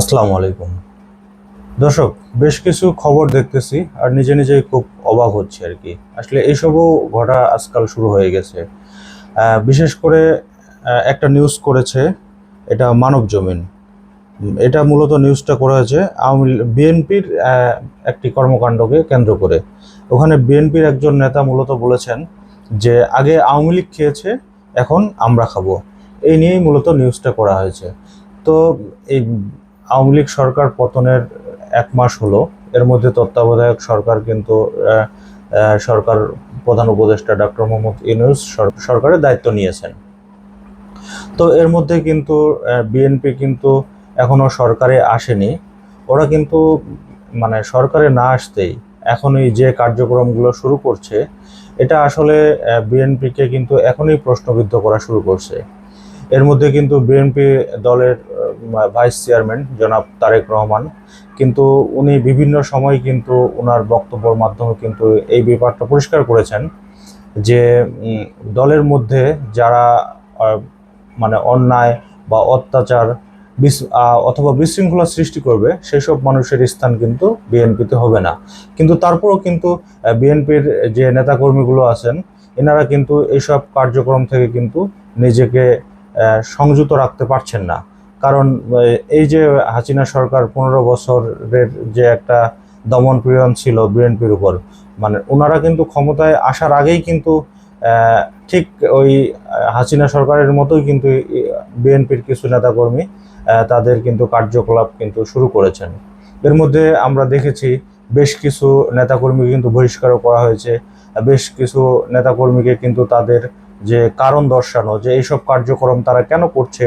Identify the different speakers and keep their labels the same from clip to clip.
Speaker 1: আসসালামু আলাইকুম। দর্শক, বেশ কিছু খবর দেখতেছি আর নিজে নিজেই খুব অবাক হচ্ছে আর কি। আসলে এইসবও ঘটা আজকাল শুরু হয়ে গেছে। বিশেষ করে একটা নিউজ করেছে, এটা মানব জমিন। এটা মূলত নিউজটা করা হয়েছে আওয়ামী বিএনপির একটি কর্মকাণ্ডকে কেন্দ্র করে। ওখানে বিএনপির একজন নেতা মূলত বলেছেন যে, আগে আওয়ামী লীগ খেয়েছে, এখন আমরা খাব। এই নিয়েই মূলত নিউজটা করা হয়েছে। তো এই আওয়ামী লীগ সরকার পতনের এক মাস হলো। এর মধ্যে তত্ত্বাবধায়ক সরকার কিন্তু সরকার প্রধান উপদেষ্টা ডক্টর মোহাম্মদ ইউনুস সরকারের দায়িত্ব নিয়েছেন। তো এর মধ্যে কিন্তু বিএনপি কিন্তু এখনও সরকারে আসেনি। ওরা কিন্তু মানে সরকারে না আসতেই এখনই যে কার্যক্রমগুলো শুরু করছে, এটা আসলে বিএনপিকে কিন্তু এখনই প্রশ্নবিদ্ধ করা শুরু করছে। এর মধ্যে কিন্তু বিএনপি দলের ভাইস চেয়ারম্যান জনাব তারেক রহমান। কিন্তু উনি বিভিন্ন সময় কিন্তু ওনার বক্তব্যর মাধ্যমে কিন্তু এই ব্যাপারটা পরিষ্কার করেছেন যে দলের মধ্যে যারা মানে অন্যায় বা অত্যাচার অথবা বিশৃঙ্খলা সৃষ্টি করবে, সেসব মানুষের স্থান কিন্তু বিএনপিতে হবে না। কিন্তু তারপরেও কিন্তু বিএনপির যে নেতাকর্মীগুলো আছেন, এনারা কিন্তু এইসব কার্যক্রম থেকে কিন্তু নিজেকে সংযত রাখতে পারছেন না। কারণ এই যে হাসিনা সরকার পনেরো বছরের যে একটা দমন পীড়ন ছিল বিএনপির উপর মানে ওনারা কিন্তু ক্ষমতায় আসার আগেই কিন্তু ঠিক ওই হাসিনা সরকারের মতোই কিন্তু বিএনপির কিছু নেতাকর্মী তাদের কিন্তু কার্যকলাপ কিন্তু শুরু করেছেন। এর মধ্যে আমরা দেখেছি বেশ কিছু নেতাকর্মী কিন্তু বহিষ্কারও করা হয়েছে, বেশ কিছু নেতাকর্মীকে কিন্তু তাদের যে কারণ দর্শানো, যে এইসব কার্যক্রম তারা কেন করছে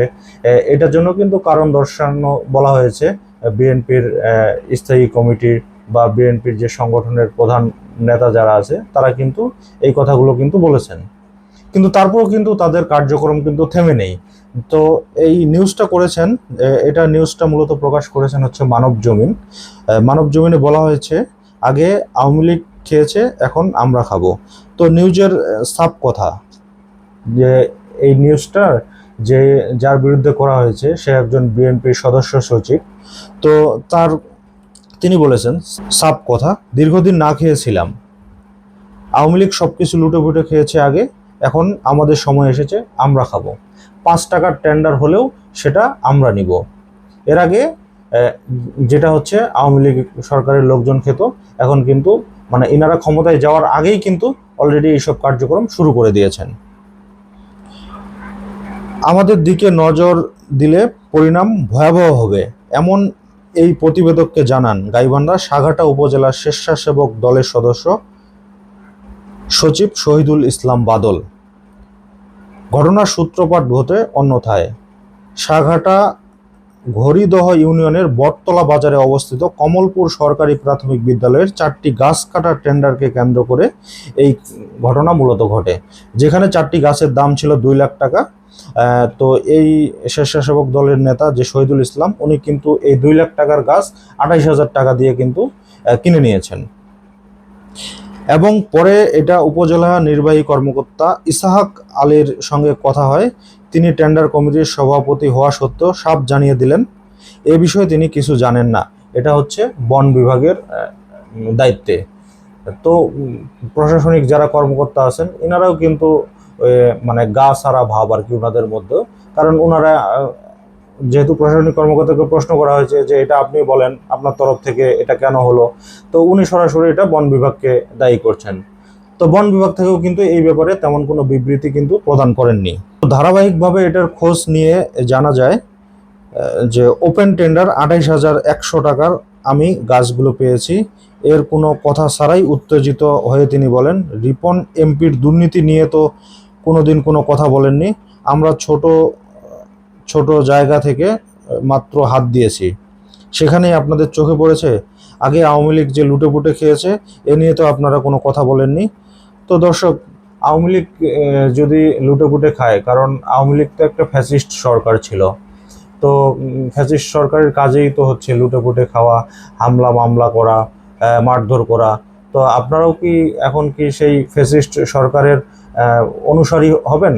Speaker 1: এটার জন্য কিন্তু কারণ দর্শানো বলা হয়েছে। বিএনপির স্থায়ী কমিটির বা বিএনপির যে সংগঠনের প্রধান নেতা যারা আছে, তারা কিন্তু এই কথাগুলো কিন্তু বলেছেন। কিন্তু তারপরেও কিন্তু তাদের কার্যক্রম কিন্তু থেমে নেই। তো এই নিউজটা করেছেন এটা নিউজটা মূলত প্রকাশ করেছেন হচ্ছে মানব জমিন। মানব জমিনে বলা হয়েছে, আগে আওয়ামী লীগ খেয়েছে, এখন আমরা খাব। তো নিউজের সাব কথা যে এই নিউজটার যে যার বিরুদ্ধে করা হয়েছে, সে একজন বিএনপির সদস্য সচিব। তো তার, তিনি বলেছেন সাপ কথা, দীর্ঘদিন না খেয়েছিলাম। আওয়ামী লীগ সব কিছু লুটে ফুটে খেয়েছে আগে, এখন আমাদের সময় এসেছে, আমরা খাব। পাঁচ টাকার টেন্ডার হলেও সেটা আমরা নিব। এর আগে যেটা হচ্ছে, আওয়ামী লীগ সরকারের লোকজন খেত, এখন কিন্তু মানে ইনারা ক্ষমতায় যাওয়ার আগেই কিন্তু অলরেডি এইসব কার্যক্রম শুরু করে দিয়েছেন। আমাদের দিকে নজর দিলে পরিণাম ভয়াবহ হবে, এমন এই প্রতিবেদককে জানান গাইবান্ধা সাঘাটা উপজেলার স্বেচ্ছাসেবক দলের সদস্য সচিব শহীদুল ইসলাম বাদল। ঘটনার সূত্রপাত ঘটে অন্যথায়। সাঘাটা ঘড়িদহ ইউনিয়নের বটতলা বাজারে অবস্থিত কমলপুর সরকারি প্রাথমিক বিদ্যালয়ের চারটি গাছ কাটার টেন্ডারকে কেন্দ্র করে এই ঘটনা মূলত ঘটে, যেখানে চারটি গাছের দাম ছিল দুই লাখ টাকা। তো এই স্বেচ্ছাসেবক দলের নেতা যে শহীদুল ইসলাম, উনি কিন্তু এই দুই লাখ টাকার গাছ আঠাইশ হাজার টাকা দিয়ে কিন্তু কিনে নিয়েছেন। এবং পরে এটা উপজেলা নির্বাহী কর্মকর্তা ইসাহাক আলীর সঙ্গে কথা হয়। তিনি টেন্ডার কমিটির সভাপতি হওয়া সত্ত্বেও সাপ জানিয়ে দিলেন। এ বিষয়ে তিনি কিছু জানেন না। এটা হচ্ছে বন বিভাগের দায়িত্বে। তো প্রশাসনিক যারা কর্মকর্তা আছেন এনারাও কিন্তু মানে গা সারা ভাব আর কি ওনাদের মধ্যে। কারণ ওনারা যেহেতু প্রশাসনিক কর্মকর্তাকে প্রশ্ন করা হয়েছে যে এটা আপনি বলেন, আপনার তরফ থেকে এটা কেন হলো, তো উনি সরাসরি এটা বন বিভাগকে দায়ী করছেন। তো বন বিভাগ থেকেও কিন্তু এই ব্যাপারে তেমন কোনো বিবৃতি কিন্তু প্রদান করেননি। ধারাবাহিকভাবে এটার খোঁজ নিয়ে জানা যায় যে ওপেন টেন্ডার আঠাইশ হাজার একশো টাকার আমি গাছগুলো পেয়েছি। এর কোনো কথা ছাড়াই উত্তেজিত হয়ে তিনি বলেন, রিপন এমপির দুর্নীতি নিয়ে তো কোনোদিন কোনো কথা বলেননি। আমরা ছোট ছোট জায়গা থেকে মাত্র হাত দিয়েছি। সেখানেই আপনাদের চোখে পড়েছে। আগে আওয়ামী লীগ যে লুটে পুটে খেয়েছে, এ নিয়ে তো আপনারা কোনো কথা বলেননি। তো দর্শক, আওয়ামী লীগ যদি লুটে পুটে খায়, কারণ আওয়ামী লীগ তো একটা ফ্যাসিস্ট সরকার ছিল। তো ফ্যাসিস্ট সরকারের কাজেই তো হচ্ছে লুটে পুটে খাওয়া হামলা মামলা করা মারধর করা। তো আপনারাও কি এখন কি সেই ফেসিস্ট সরকারের অনুসারী হবেন?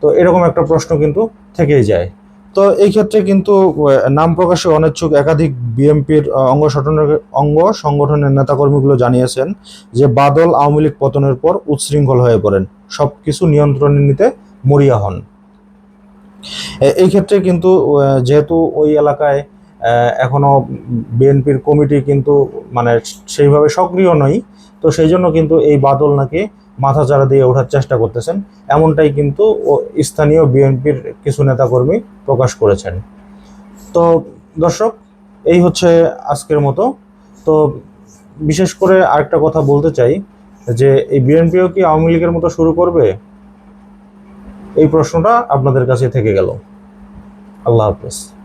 Speaker 1: তো এরকম একটা প্রশ্ন কিন্তু থেকেই যায়। তো এই ক্ষেত্রে কিন্তু নাম প্রকাশে অনিচ্ছুক একাধিক বিএনপির অঙ্গ সংগঠনের অঙ্গ সংগঠনের নেতাকর্মীগুলো জানিয়েছেন যে বাদল আওয়ামী লীগ পতনের পর উচ্ছৃঙ্খল হয়ে পড়েন। সব কিছু নিয়ন্ত্রণে নিতে মরিয়া হন। এই ক্ষেত্রে কিন্তু যেহেতু ওই এলাকায় আহ, এখনও বিএনপির কমিটি কিন্তু মানে সেইভাবে সক্রিয় নয় তো সেই জন্য কিন্তু এই বাদল নাকি মাথাচাড়া দিয়ে ওঠার চেষ্টা করতেছেন। এমনটাই কিন্তু স্থানীয় বিএনপির কিছু নেতাকর্মী প্রকাশ করেছেন। তো দর্শক এই হচ্ছে আজকের মতো। তো বিশেষ করে আরেকটা কথা বলতে চাই যে এই বিএনপিও কি আওয়ামী লীগের মতো শুরু করবে? এই প্রশ্নটা আপনাদের কাছে থেকে গেল। আল্লাহ হাফেজ।